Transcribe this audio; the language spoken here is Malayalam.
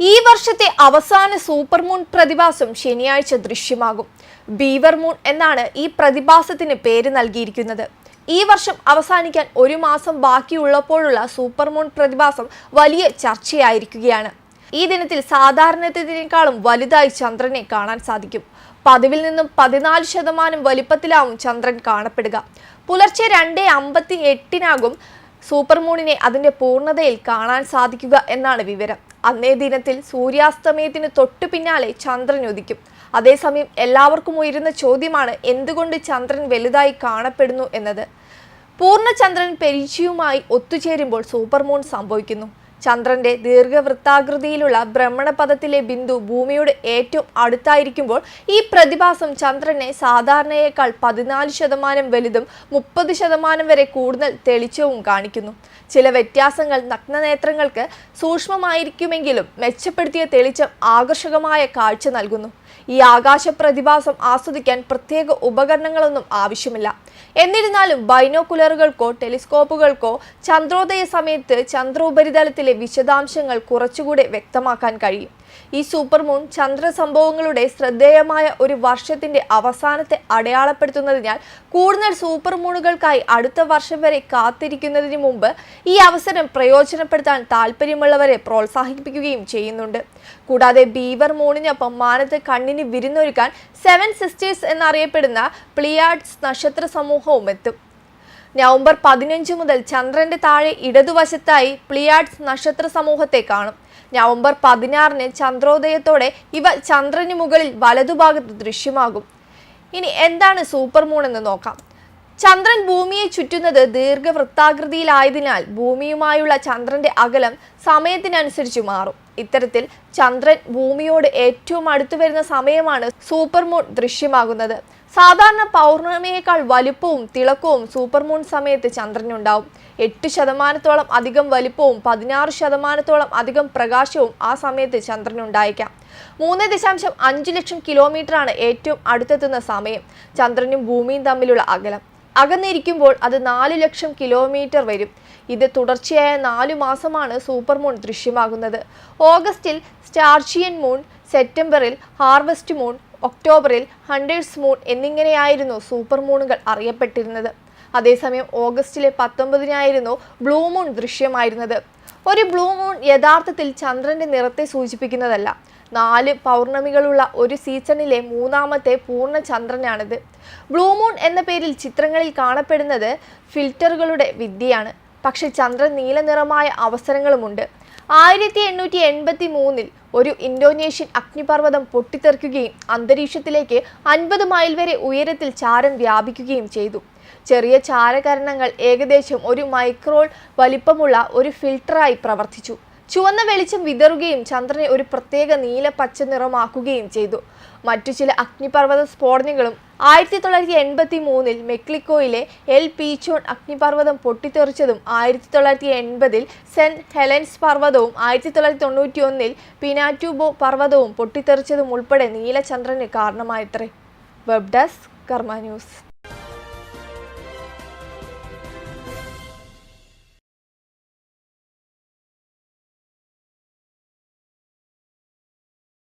ഈ വർഷത്തെ അവസാന സൂപ്പർമൂൺ പ്രതിഭാസം ശനിയാഴ്ച ദൃശ്യമാകും. ബീവർ മൂൺ എന്നാണ് ഈ പ്രതിഭാസത്തിന് പേര് നൽകിയിരിക്കുന്നത്. ഈ വർഷം അവസാനിക്കാൻ ഒരു മാസം ബാക്കിയുള്ളപ്പോഴുള്ള സൂപ്പർമൂൺ പ്രതിഭാസം വലിയ ചർച്ചയായിരിക്കുകയാണ്. ഈ ദിനത്തിൽ സാധാരണത്തിനേക്കാളും വലുതായി ചന്ദ്രനെ കാണാൻ സാധിക്കും. പതിവിൽ നിന്നും പതിനാല് ശതമാനം വലിപ്പത്തിലാവും ചന്ദ്രൻ കാണപ്പെടുക. പുലർച്ചെ രണ്ട് അമ്പത്തി എട്ടിനാകും സൂപ്പർ മൂണിനെ അതിന്റെ പൂർണതയിൽ കാണാൻ സാധിക്കുക എന്നാണ് വിവരം. അന്നേ ദിനത്തിൽ സൂര്യാസ്തമയത്തിന് തൊട്ടു പിന്നാലെ ചന്ദ്രൻ ഉദിക്കും. അതേസമയം എല്ലാവർക്കും ഉയരുന്ന ചോദ്യമാണ് എന്തുകൊണ്ട് ചന്ദ്രൻ വലുതായി കാണപ്പെടുന്നു എന്നത്. പൂർണചന്ദ്രൻ പെരിച്ചിയുമായി ഒത്തുചേരുമ്പോൾ സൂപ്പർമൂൺ സംഭവിക്കുന്നു. ചന്ദ്രന്റെ ദീർഘവൃത്താകൃതിയിലുള്ള ഭ്രമണപഥത്തിലെ ബിന്ദു ഭൂമിയുടെ ഏറ്റവും അടുത്തായിരിക്കുമ്പോൾ ഈ പ്രതിഭാസം ചന്ദ്രനെ സാധാരണയേക്കാൾ പതിനാല് ശതമാനം വലുതും മുപ്പത് ശതമാനം വരെ കൂടുതൽ തെളിച്ചവും കാണിക്കുന്നു. ചില വ്യത്യാസങ്ങൾ നഗ്നനേത്രങ്ങൾക്ക് സൂക്ഷ്മമായിരിക്കുമെങ്കിലും മെച്ചപ്പെടുത്തിയ തെളിച്ചം ആകർഷകമായ കാഴ്ച നൽകുന്നു. ഈ ആകാശ പ്രതിഭാസം ആസ്വദിക്കാൻ പ്രത്യേക ഉപകരണങ്ങളൊന്നും ആവശ്യമില്ല. എന്നിരുന്നാലും ബൈനോക്കുലറുകൾക്കോ ടെലിസ്കോപ്പുകൾക്കോ ചന്ദ്രോദയ സമയത്ത് ചന്ദ്രോപരിതലത്തിലെ വിശദാംശങ്ങൾ കുറച്ചുകൂടെ വ്യക്തമാക്കാൻ കഴിയും. ഈ സൂപ്പർമൂൺ ചന്ദ്ര സംഭവങ്ങളുടെ ശ്രദ്ധേയമായ ഒരു വർഷത്തിന്റെ അവസാനത്തെ അടയാളപ്പെടുത്തുന്നതിനാൽ കൂടുതൽ സൂപ്പർമൂണുകൾക്കായി അടുത്ത വർഷം വരെ കാത്തിരിക്കുന്നതിന് മുമ്പ് ഈ അവസരം പ്രയോജനപ്പെടുത്താൻ താല്പര്യമുള്ളവരെ പ്രോത്സാഹിപ്പിക്കുകയും ചെയ്യുന്നുണ്ട്. കൂടാതെ ബീവർ മൂണിനൊപ്പം മാനത്ത് കണ്ണിന് വിരുന്നൊരുക്കാൻ സെവൻ സിസ്റ്റേഴ്സ് എന്നറിയപ്പെടുന്ന പ്ലിയാഡ്സ് നക്ഷത്ര സമൂഹവും എത്തും നവംബർ പതിനഞ്ച് മുതൽ ചന്ദ്രന്റെ താഴെ ഇടതുവശത്തായി പ്ലിയാഡ്സ് നക്ഷത്ര സമൂഹത്തെ കാണും. നവംബർ പതിനാറിന് ചന്ദ്രോദയത്തോടെ ഇവ ചന്ദ്രന് മുകളിൽ വലതുഭാഗത്ത് ദൃശ്യമാകും. ഇനി എന്താണ് സൂപ്പർ മൂൺ എന്ന് നോക്കാം. ചന്ദ്രൻ ഭൂമിയെ ചുറ്റുന്നത് ദീർഘവൃത്താകൃതിയിലായതിനാൽ ഭൂമിയുമായുള്ള ചന്ദ്രന്റെ അകലം സമയത്തിനനുസരിച്ച് മാറും. ഇത്തരത്തിൽ ചന്ദ്രൻ ഭൂമിയോട് ഏറ്റവും അടുത്തു വരുന്ന സമയമാണ് സൂപ്പർ മൂൺ ദൃശ്യമാകുന്നത്. സാധാരണ പൗർണമിയേക്കാൾ വലുപ്പവും തിളക്കവും സൂപ്പർമൂൺ സമയത്ത് ചന്ദ്രനുണ്ടാവും. എട്ട് ശതമാനത്തോളം അധികം വലിപ്പവും പതിനാറ് ശതമാനത്തോളം അധികം പ്രകാശവും ആ സമയത്ത് ചന്ദ്രനുണ്ടായേക്കാം. മൂന്ന് ദശാംശം അഞ്ച് ലക്ഷം കിലോമീറ്ററാണ് ഏറ്റവും അടുത്തെത്തുന്ന സമയം. ചന്ദ്രനും ഭൂമിയും തമ്മിലുള്ള അകലം. അകന്നിരിക്കുമ്പോൾ അത് നാല് ലക്ഷം കിലോമീറ്റർ വരും. ഇത് തുടർച്ചയായ നാലു മാസമാണ് സൂപ്പർമൂൺ ദൃശ്യമാകുന്നത്. ഓഗസ്റ്റിൽ സ്റ്റാർഷിയൻ മൂൺ സെപ്റ്റംബറിൽ ഹാർവസ്റ്റ് മൂൺ ഒക്ടോബറിൽ ഹൺഡ്രഡ്സ് മൂൺ എന്നിങ്ങനെയായിരുന്നു സൂപ്പർ മൂണുകൾ അറിയപ്പെട്ടിരുന്നത്. അതേസമയം ഓഗസ്റ്റിലെ പത്തൊമ്പതിനായിരുന്നു ബ്ലൂ മൂൺ ദൃശ്യമായിരുന്നത്. ഒരു ബ്ലൂ മൂൺ യഥാർത്ഥത്തിൽ ചന്ദ്രന്റെ നിറത്തെ സൂചിപ്പിക്കുന്നതല്ല. നാല് പൗർണമികളുള്ള ഒരു സീസണിലെ മൂന്നാമത്തെ പൂർണ ചന്ദ്രനാണിത്. ബ്ലൂ മൂൺ എന്ന പേരിൽ ചിത്രങ്ങളിൽ കാണപ്പെടുന്നത് ഫിൽറ്ററുകളുടെ വിദ്യയാണ്. പക്ഷേ ചന്ദ്രൻ നീല നിറമായ അവസരങ്ങളുമുണ്ട്. ആയിരത്തി എണ്ണൂറ്റി എൺപത്തി മൂന്നിൽ ഒരു ഇന്തോനേഷ്യൻ അഗ്നിപർവതം പൊട്ടിത്തെറിക്കുകയും അന്തരീക്ഷത്തിലേക്ക് അൻപത് മൈൽ വരെ ഉയരത്തിൽ ചാരം വ്യാപിക്കുകയും ചെയ്തു. ചെറിയ ചാരകരണങ്ങൾ ഏകദേശം ഒരു മൈക്രോൾ വലിപ്പമുള്ള ഒരു ഫിൽട്ടറായി പ്രവർത്തിച്ചു. ചുവന്ന വെളിച്ചം വിതറുകയും ചന്ദ്രനെ ഒരു പ്രത്യേക നീല പച്ച നിറമാക്കുകയും ചെയ്തു. മറ്റു ചില അഗ്നിപർവത സ്ഫോടനങ്ങളും ആയിരത്തി തൊള്ളായിരത്തി എൺപത്തി മൂന്നിൽ മെക്ലിക്കോയിലെ എൽ പീച്ചോൺ അഗ്നിപർവതം പൊട്ടിത്തെറിച്ചതും ആയിരത്തി തൊള്ളായിരത്തി എൺപതിൽ സെന്റ് ഹെലൻസ് പർവതവും ആയിരത്തി തൊള്ളായിരത്തി തൊണ്ണൂറ്റി ഒന്നിൽ പിനാറ്റുബോ പർവതവും പൊട്ടിത്തെറിച്ചതും ഉൾപ്പെടെ നീലചന്ദ്രന് കാരണമായത്രേ. Web desk Karma news.